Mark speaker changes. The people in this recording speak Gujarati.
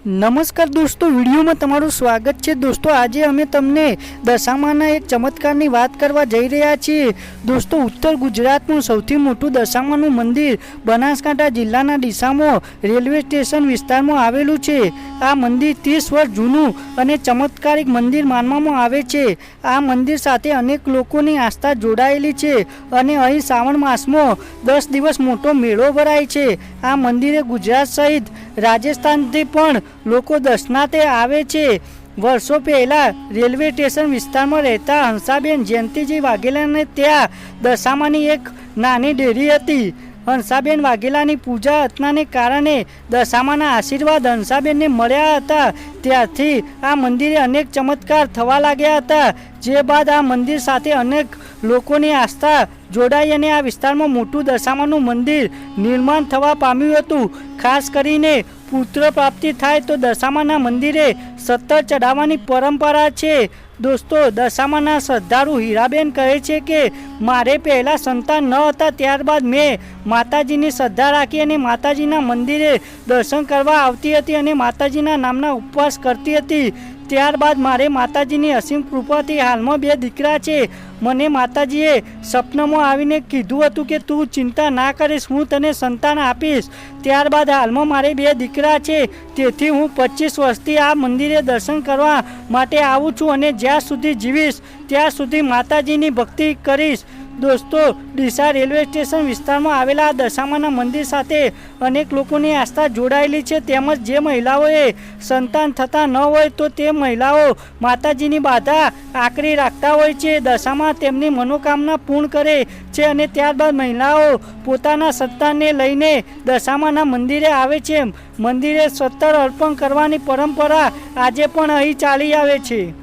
Speaker 1: નમસ્કાર દોસ્તો, વિડીયોમાં તમારું સ્વાગત છે. દોસ્તો, આજે અમે તમને દશામાના એક ચમત્કારની વાત કરવા જઈ રહ્યા છીએ. દોસ્તો, ઉત્તર ગુજરાતનું સૌથી મોટું દશામાનું મંદિર બનાસકાંઠા જિલ્લાના ડીસામાં રેલવે સ્ટેશન વિસ્તારમાં આવેલું છે. આ મંદિર ત્રીસ વર્ષ જૂનું અને ચમત્કારિક મંદિર માનવામાં આવે છે. આ મંદિર સાથે અનેક લોકોની આસ્થા જોડાયેલી છે અને અહીં શ્રાવણ માસમાં દસ દિવસ મોટો મેળો ભરાય છે. આ મંદિરે ગુજરાત સહિત રાજસ્થાનથી પણ લોકો દર્શનાર્થે આવે છે. વર્ષો પહેલાં રેલવે સ્ટેશન વિસ્તારમાં રહેતા હંસાબેન જયંતિજી વાઘેલાને ત્યાં દશામાની એક નાની ડેરી હતી. હંસાબેન વાઘેલાની પૂજા અર્ચનાને કારણે દશામાના આશીર્વાદ હંસાબેનને મળ્યા હતા. ત્યારથી આ મંદિરે અનેક ચમત્કાર થવા લાગ્યા હતા. જે બાદ આ મંદિર સાથે અનેક લોકોની આસ્થા જોડાઈ અને આ વિસ્તારમાં મોટું દશામાનું મંદિર નિર્માણ થવા પામ્યું હતું. ખાસ કરીને પુત્ર પ્રાપ્તિ થાય તો દશામાના મંદિરે સત્તર ચડાવવાની પરંપરા છે. દોસ્તો, દશામાના શ્રદ્ધાળુ હીરાબેન કહે છે કે, મારે પહેલાં સંતાન ન હતા, ત્યારબાદ મેં માતાજીની શ્રદ્ધા રાખી અને માતાજીના મંદિરે દર્શન કરવા આવતી હતી અને માતાજીના નામના ઉપવાસ કરતી હતી. ત્યારબાદ મારે માતાજીની અસીમ કૃપાથી હાલમાં બે દીકરા છે. મને માતાજીએ સપનામાં આવીને કીધું હતું કે તું ચિંતા ના કરીશ, હું તને સંતાન આપીશ. ત્યારબાદ હાલમાં મારે બે દીકરા છે. તેથી હું પચીસ વર્ષથી આ મંદિરે દર્શન કરવા માટે આવું છું અને જ્યાં સુધી જીવીશ, ત્યાં સુધી માતાજીની ભક્તિ કરીશ. દોસ્તો, ડીસા રેલવે સ્ટેશન વિસ્તારમાં આવેલા આ દશામાના મંદિર સાથે અનેક લોકોની આસ્થા જોડાયેલી છે. તેમજ જે મહિલાઓએ સંતાન થતા ન હોય તો તે મહિલાઓ માતાજીની બાધા આકરી રાખતા હોય છે. દશામાં તેમની મનોકામના પૂર્ણ કરે છે અને ત્યારબાદ મહિલાઓ પોતાના સંતાનને લઈને દશામાના મંદિરે આવે છે. મંદિરે સત્તર અર્પણ કરવાની પરંપરા આજે પણ અહીં ચાલી આવે છે.